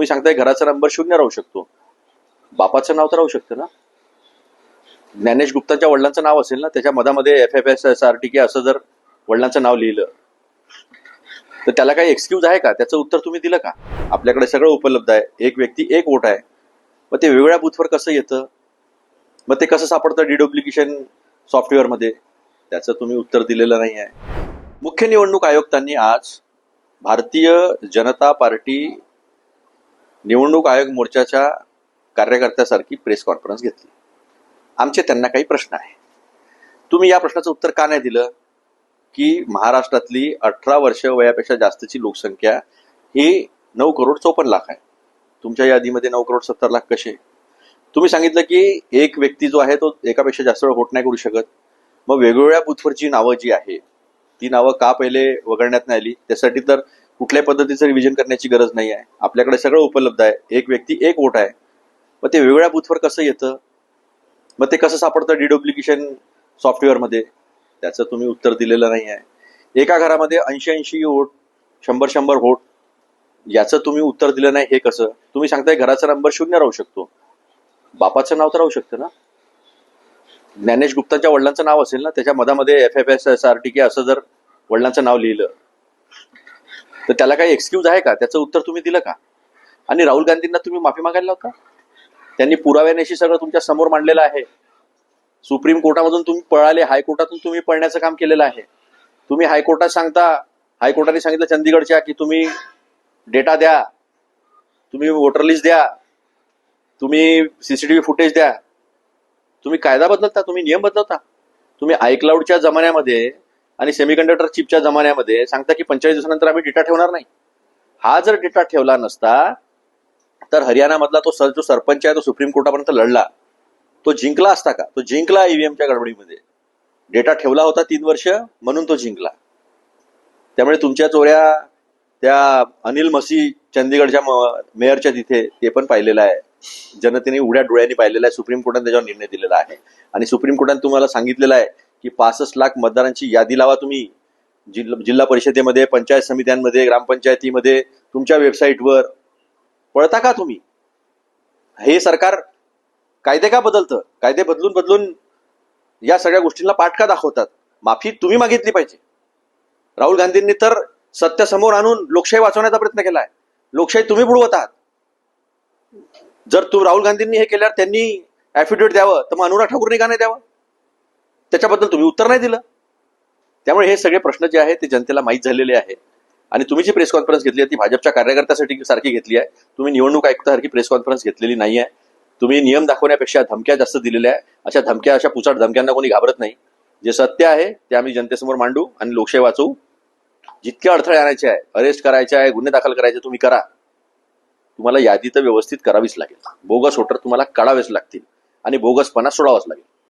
तुम्ही सांगताय घराचा नंबर शून्य राहू शकतो. बापाचं नाव तर राहू शकतं ना? ज्ञानेश गुप्तांच्या वडिलांचं नाव असेल ना त्याच्या मधामध्ये F F S S R T K असं जर वडिलांचं नाव लिहिलं तर त्याला काही एक्सक्यूज आहे का? त्याचं उत्तर तुम्ही दिलं का? आपल्याकडे सगळं उपलब्ध आहे. एक व्यक्ती एक वोट आहे. मग ते वेगवेगळ्या बूथवर कसं येतं? मग ते कसं सापडतं डिडुप्लिकेशन सॉफ्टवेअरमध्ये त्याचं तुम्ही उत्तर दिलेलं नाही आहे. मुख्य निवडणूक आयुक्तांनी आज भारतीय जनता पार्टी निवडणूक आयोग मोर्चाच्या कार्यकर्त्यासारखी प्रेस कॉन्फरन्स घेतली. आमचे त्यांना काही प्रश्न आहे तुम्ही या प्रश्नाचं उत्तर का नाही दिलं? की महाराष्ट्रातली अठरा वर्ष वयापेक्षा जास्तची लोकसंख्या ही नऊ करोड चौपन्न लाख आहे. तुमच्या यादीमध्ये नऊ करोड सत्तर लाख कसे? तुम्ही सांगितलं की एक व्यक्ती जो आहे तो एकापेक्षा जास्त वेळ वोट नाही करू शकत. मग वेगवेगळ्या बूथवरची नावं जी आहे ती नावं का पहिले वगळण्यात नाही आली? त्यासाठी तर कुठल्याही पद्धतीचं रिव्हिजन करण्याची गरज नाही आहे. आपल्याकडे सगळं उपलब्ध आहे. एक व्यक्ती एक वोट आहे. मग ते वेगवेगळ्या बूथवर कसं येतं? मग ते कसं सापडतं डिडुप्लिकेशन सॉफ्टवेअरमध्ये त्याचं तुम्ही उत्तर दिलेलं नाही आहे. एका घरामध्ये ऐंशी ऐंशी वोट शंभर शंभर वोट याचं तुम्ही उत्तर दिलं नाही हे कसं? तुम्ही सांगताय घराचा नंबर शून्य राहू शकतो. बापाचं नाव तर राहू शकतं ना? ज्ञानेश गुप्तांच्या वडिलांचं नाव असेल ना? त्याच्या मधामध्ये F F S S R T K असं जर वडिलांचं नाव लिहिलं तर त्याला काही एक्सक्यूज आहे का? त्याचं उत्तर तुम्ही दिलं का? आणि राहुल गांधींना तुम्ही माफी मागायला होता त्यांनी पुराव्यानेशी सगळं तुमच्यासमोर मांडलेलं आहे. सुप्रीम कोर्टामधून तुम्ही पळाले हायकोर्टातून तुम्ही पळण्याचं काम केलेलं आहे. तुम्ही हायकोर्टात सांगता हायकोर्टाने सांगितलं चंदीगडच्या की तुम्ही डेटा द्या तुम्ही वोटर लिस्ट द्या तुम्ही सीसीटीव्ही फुटेज द्या. तुम्ही कायदा बदलता तुम्ही नियम बदलता. तुम्ही आयक्लाउडच्या जमान्यामध्ये आणि सेमीकंडक्टर चिपच्या जमान्यामध्ये सांगता की पंचेचाळीस दिवसानंतर आम्ही डेटा ठेवणार नाही. हा जर डेटा ठेवला नसता तर हरियाणामधला तो सर जो सरपंच आहे तो सुप्रीम कोर्टापर्यंत लढला. तो जिंकला असता का? तो जिंकला ईव्हीएमच्या गडबडीमध्ये. डेटा ठेवला होता तीन वर्ष म्हणून तो जिंकला. त्यामुळे तुमच्या चोऱ्या त्या अनिल मसी चंदीगडच्या मेयरच्या तिथे ते पण पाहिलेलं आहे. जनतेने उड्या डोळ्यांनी पाहिलेलं आहे. सुप्रीम कोर्टाने त्याच्यावर निर्णय दिलेला आहे. आणि सुप्रीम कोर्टाने तुम्हाला सांगितलेलं आहे की पासष्ट लाख मतदारांची यादी लावा तुम्ही. जिल्हा जिल्हा परिषदेमध्ये पंचायत समित्यांमध्ये ग्रामपंचायतीमध्ये तुमच्या वेबसाईटवर पळता का तुम्ही? हे सरकार कायदे का बदलतं? कायदे बदलून बदलून या सगळ्या गोष्टींना पाठ का दाखवतात? माफी तुम्ही मागितली पाहिजे. राहुल गांधींनी तर सत्य समोर आणून लोकशाही वाचवण्याचा प्रयत्न केलाय. लोकशाही तुम्ही बुडवत आहात जर तू राहुल गांधींनी हे केल्यावर त्यांनी ऍफिडेव्हिट द्यावं तर मग अनुराग ठाकूरने का नाही द्यावं? त्याच्याबद्दल तुम्ही उत्तर नाही दिलं. त्यामुळे हे सगळे प्रश्न जे आहेत ते जनतेला माहीत झालेले आहे. आणि तुम्ही जी प्रेस कॉन्फरन्स घेतली आहे ती भाजपच्या कार्यकर्त्यासाठी सारखी घेतली आहे. तुम्ही निवडणूक आयुक्तासारखी प्रेस कॉन्फरन्स घेतलेली नाही आहे. तुम्ही नियम दाखवण्यापेक्षा धमक्या जास्त दिलेल्या आहे. अशा धमक्या अशा पुचाट धमक्यांना कोणी घाबरत नाही. जे सत्य आहे ते आम्ही जनतेसमोर मांडू आणि लोकशाही वाचवू. जितके अडथळे आणायचे आहे अरेस्ट करायचे आहे गुन्हे दाखल करायचे तुम्ही करा. तुम्हाला यादी तर व्यवस्थित करावीच लागेल. बोगस वोटर तुम्हाला काढावेच लागतील. आणि बोगसपणा सोडावाच लागेल.